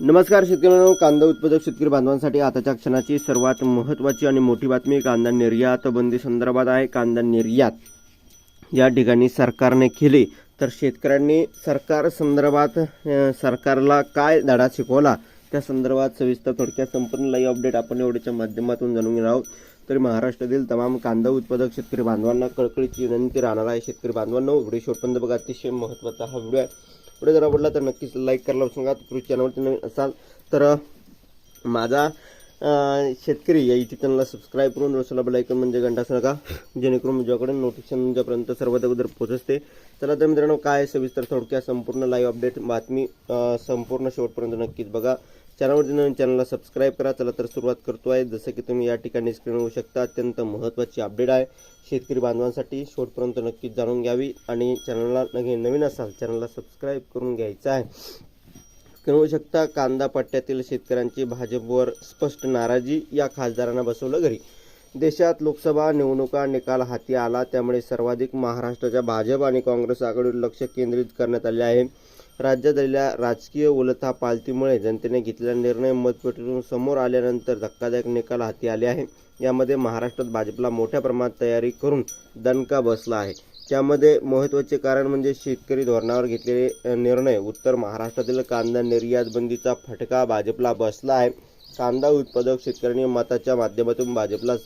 नमस्कार शेतकऱ्यांनो कांदा उत्पादक शेतकरी बांधवांसाठी आताच्या क्षणाची सर्वात महत्त्वाची आणि मोठी बातमी कांदा निर्यात बंदी संदर्भात आहे. कांदा निर्यात या ठिकाणी सरकारने केले. तर शेतकऱ्यांनी सरकार संदर्भात सरकारला काय धडा शिकवला? त्या संदर्भात सविस्तर थोडक्यात संपूर्ण लाईव्ह अपडेट आपण एवढ्याच्या माध्यमातून जाणून घेणार आहोत. तर महाराष्ट्रातील तमाम कांदा उत्पादक शेतकरी बांधवांना कळकळीची विनंती राहणार आहे. शेतकरी बांधवांनो व्हिडिओ शेवटपर्यंत बघा. अतिशय महत्त्वाचा हा व्हिडिओ आहे. व्हिडिओ जर आवडला तर नक्कीच लाईक करायला सांगा नका. कृषी चॅनलवरती नवीन असाल तर माझा शेतकरी या युट्यूब चॅनलला सबस्क्राईब करून रोसला बेलायकन म्हणजे घंटा असू नका जेणेकरून माझ्याकडे नोटिफिकेशन तुमच्यापर्यंत सर्वात अगोदर पोहोचते चला तर मित्रांनो काय आहे सविस्तर थोडक्यात संपूर्ण लाईव्ह अपडेट बातमी संपूर्ण शेवटपर्यंत नक्कीच बघा. चॅनलवरती नवीन चॅनलला सबस्क्राईब करा. चला तर सुरुवात करतो आहे जसं की तुम्ही या ठिकाणी स्क्रीन होऊ शकता अत्यंत महत्त्वाची अपडेट आहे. शेतकरी बांधवांसाठी शेवटपर्यंत नक्कीच जाणून घ्यावी आणि चॅनलला नवीन नवीन असाल चॅनलला सबस्क्राईब करून घ्यायचं आहे. कळवू शकता कांदा पट्ट्यातील शेतकऱ्यांची भाजपवर स्पष्ट नाराजी या खासदारांना बसवलं घरी. देशात लोकसभा निवडणुका निकाल हाती आला त्यामुळे सर्वाधिक महाराष्ट्राच्या भाजप आणि काँग्रेस आघाडीवर लक्ष केंद्रित करण्यात आले आहे. राज्यात झालेल्या राजकीय उलथापालथीमुळे जनतेने घेतलेला निर्णय मतपेटीतून समोर आल्यानंतर धक्कादायक निकाल हाती आले आहे. यामध्ये महाराष्ट्रात भाजपला मोठ्या प्रमाणात तयारी करून दणका बसला आहे. त्यामध्ये महत्त्वाचे कारण म्हणजे शेतकरी धोरणावर घेतलेले निर्णय. उत्तर महाराष्ट्रातील कांदा निर्यात बंदीचा फटका भाजपला बसला आहे. कांदा उत्पादक शेतकऱ्यांनी मताच्या माध्यमातून भाजपला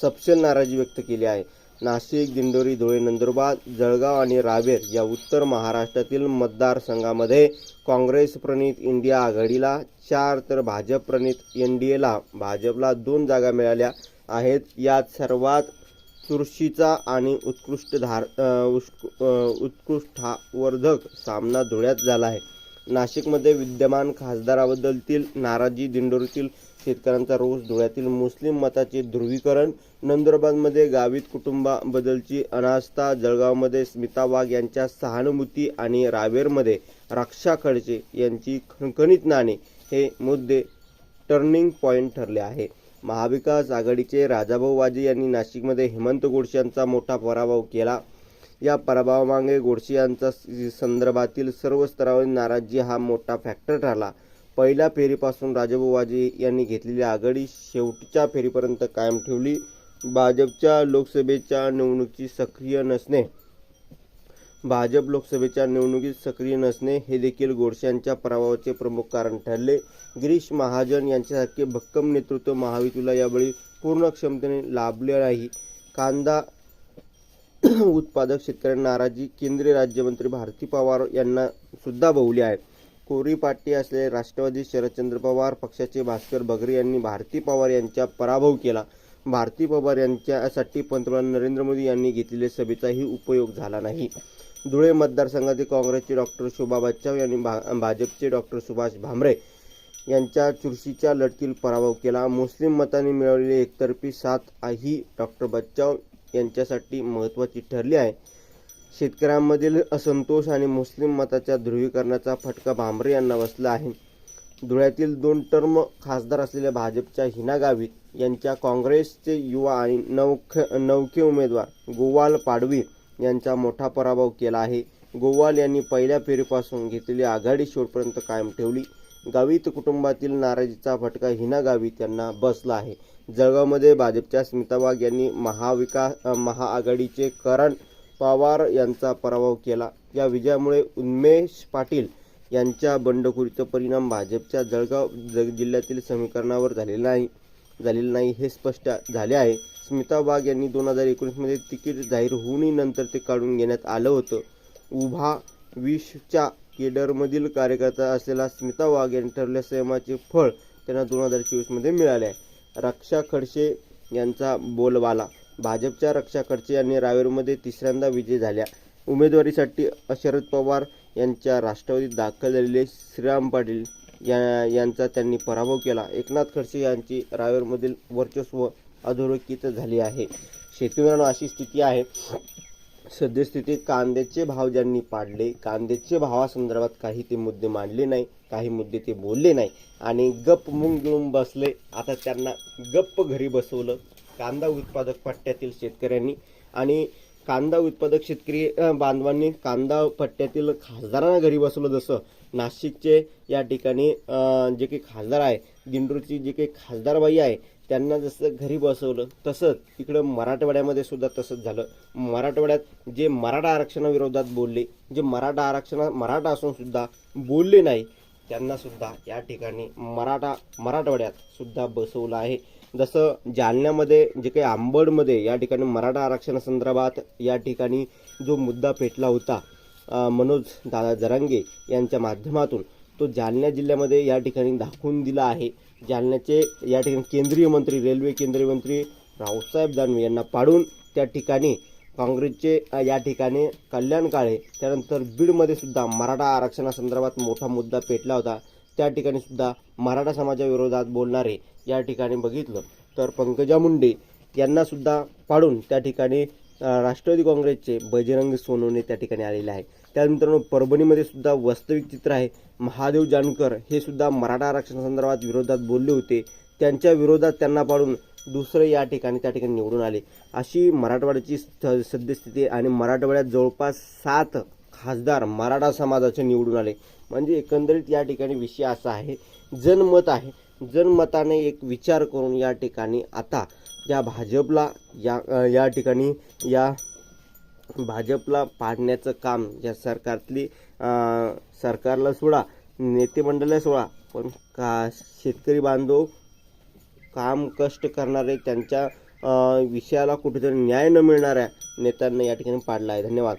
सपशेल नाराजी व्यक्त केली आहे. नाशिक दिंडोरी धुळे नंदुरबार जळगाव आणि रावेर या उत्तर महाराष्ट्रातील मतदारसंघामध्ये काँग्रेस प्रणित इंडिया आघाडीला चार तर भाजप प्रणित एन डी एला भाजपला दोन जागा मिळाल्या आहेत. यात सर्वात चुरशीचा आणि उत्कृष्ट धार उत्कृष्ठावर्धक उष्क- सामना धुळ्यात झाला आहे. नाशिकमध्ये विद्यमान खासदाराबद्दलतील नाराजी दिंडोरीतील शेतकऱ्यांचा रोष धुळ्यातील मुस्लिम मताचे ध्रुवीकरण नंदुरबारमध्ये गावित कुटुंबाबद्दलची अनास्था जळगावमध्ये स्मिता वाघ यांच्या सहानुभूती आणि रावेरमध्ये रक्षा खडसे यांची खणखणीत नाणे हे मुद्दे टर्निंग पॉईंट ठरले आहे. महाविकास आघाडीचे राजाभाऊ वाजे यांनी नाशिकमध्ये हेमंत गोडसे यांचा मोठा पराभव केला. या पराभवामागे गोडसे यांचा संदर्भातील सर्व स्तरावरील नाराजी हा मोठा फॅक्टर ठरला पहिल्या फेरीपासून राजाभाऊ वाजे यांनी घेतलेली आघाडी शेवटच्या फेरीपर्यंत कायम ठेवली. भाजपच्या लोकसभेच्या निवडणुकीत सक्रिय नसणे. भाजप लोकसभेच्या निवडणुकीत सक्रिय नसणे हे देखील गोडसे यांच्या पराभवाचे प्रमुख कारण ठरले. गिरीश महाजन यांच्यासारखे भक्कम नेतृत्व महायुतीला यावेळी पूर्ण क्षमतेने लाभले नाही. कांदा उत्पादक शेतकऱ्यांना नाराजी. केंद्रीय राज्यमंत्री भारती पवार यांना सुद्धा बहुली आहे. कोरी पाटी असलेले राष्ट्रवादी शरदचंद्र पवार पक्षाचे भास्कर बगरे यांनी भारती पवार यांचा पराभव केला. भारती पवार यांच्यासाठी पंतप्रधान नरेंद्र मोदी यांनी घेतलेल्या सभेचाही उपयोग झाला नाही. धुळे मतदारसंघातील काँग्रेसचे डॉक्टर शोभा बच्चाव यांनी भा भाजपचे डॉक्टर सुभाष भामरे यांच्या चुरशीच्या लढतील पराभव केला. मुस्लिम मताने मिळवलेले एकतर्फी सात ही डॉक्टर बच्चाव यांच्यासाठी महत्त्वाची ठरली आहे. शेतकऱ्यांमधील असंतोष आणि मुस्लिम मताच्या ध्रुवीकरणाचा फटका भांबरे यांना बसला आहे. धुळ्यातील दोन टर्म खासदार असलेल्या भाजपच्या हिना गावित यांच्या काँग्रेसचे युवा आणि नवख नौखे उमेदवार गोवाल पाडवी यांचा मोठा पराभव केला आहे. गोवाल यांनी पहिल्या फेरीपासून घेतलेली आघाडी शेवटपर्यंत कायम ठेवली. गावित कुटुंबातील नाराजीचा फटका हिना गावी त्यांना बसला आहे. जळगावमध्ये भाजपच्या स्मिता वाघ यांनी महाविकास महाआघाडीचे करण पवार यांचा पराभव केला. या विजयामुळे उन्मेष पाटील यांच्या बंडखोरीचा परिणाम भाजपच्या जळगाव ज- जिल्ह्यातील समीकरणावर झालेला नाही झालेलं नाही हे स्पष्ट झाले आहे. स्मिता वाघ यांनी दोन हजार एकोणीसमध्ये तिकीट जाहीर होऊनही नंतर ते काढून घेण्यात आलं होतं. उभा विषच्या केडरमधील कार्यकर्ता असलेला स्मिता वाघ यांनी ठरलेल्या संयमाचे फळ त्यांना दोन हजार चोवीसमध्ये मिळाले आहे. रक्षा खडसे यांचा बोलबाला. भाजपच्या रक्षा खडसे यांनी रावेरमध्ये तिसऱ्यांदा विजय झाल्या. उमेदवारीसाठी शरद पवार यांच्या राष्ट्रवादीत दाखल झालेले श्रीराम पाटील या यांचा त्यांनी पराभव केला. एकनाथ खडसे यांची रावेरमधील वर्चस्व अधोरेखित झाली आहे. शेतकऱ्यांना अशी स्थिती आहे. सद्यस्थितीत कांद्याचे भाव ज्यांनी पाडले कांद्याचे भावासंदर्भात काही ते मुद्दे मांडले नाही काही मुद्दे ते बोलले नाही. आणि गप्प मुंग गिळून बसले. आता त्यांना गप्प घरी बसवलं. कांदा उत्पादक पट्ट्यातील शेतकऱ्यांनी आणि कांदा उत्पादक शेतकरी बांधवांनी कांदा पट्ट्यातील खासदारांना घरी बसवलं. जसं नाशिकचे या ठिकाणी जे काही खासदार आहे दिंडोरीची जे काही खासदारबाई आहे त्यांना जसं घरी बसवलं तसंच इकडं मराठवाड्यामध्ये सुद्धा तसंच झालं. मराठवाड्यात जे मराठा आरक्षणाविरोधात बोलले जे मराठा आरक्षणा मराठा असून सुद्धा बोलले नाही त्यांना सुद्धा या ठिकाणी मराठा मराठवाड्यात सुद्धा बसवलं आहे. जसं जालन्यामध्ये जे काही आंबडमध्ये या ठिकाणी मराठा आरक्षणासंदर्भात या ठिकाणी जो मुद्दा पेटला होता मनोज दादा जरांगे यांच्या माध्यमातून तो जालना जिल्ह्यामध्ये या ठिकाणी दाखवून दिला आहे. जालन्याचे या ठिकाणी केंद्रीय मंत्री रेल्वे केंद्रीय मंत्री रावसाहेब दानवे यांना पाडून त्या ठिकाणी काँग्रेसचे या ठिकाणी कल्याण काळे त्यानंतर बीडमध्ये सुद्धा मराठा आरक्षणासंदर्भात मोठा मुद्दा पेटला होता. त्या ठिकाणी सुद्धा मराठा समाजाविरोधात बोलणारे या ठिकाणी बघितलं तर पंकजा मुंडे यांनासुद्धा पाडून त्या ठिकाणी राष्ट्रवादी काँग्रेसचे बजरंग सोनवणे त्या ठिकाणी आलेले आहे त्यानंतर परभणीमध्ये सुद्धा वास्तविक चित्र आहे. महादेव जानकर हे सुद्धा मराठा आरक्षणासंदर्भात विरोधात बोलले होते. त्यांच्या विरोधात त्यांना पाडून दुसरे या ठिकाणी त्या ठिकाणी निवडून आले. अशी मराठवाड्याची स- सद्यस्थिती आणि मराठवाड्यात जवळपास सात खासदार मराठा समाजाचे निवडून आले. म्हणजे एकंदरीत या ठिकाणी विषय असा आहे जनमत आहे. जनमताने एक विचार करून या ठिकाणी आता या भाजपला या या ठिकाणी या भाजपला पाडण्याचं काम या सरकारतली सरकारला सोडा नेतेमंडळाला सोडा. पण का शेतकरी बांधव काम कष्ट करणारे त्यांच्या विषयाला कुठेतरी न्याय न मिळणाऱ्या नेत्यांना या ठिकाणी पाडला आहे. धन्यवाद.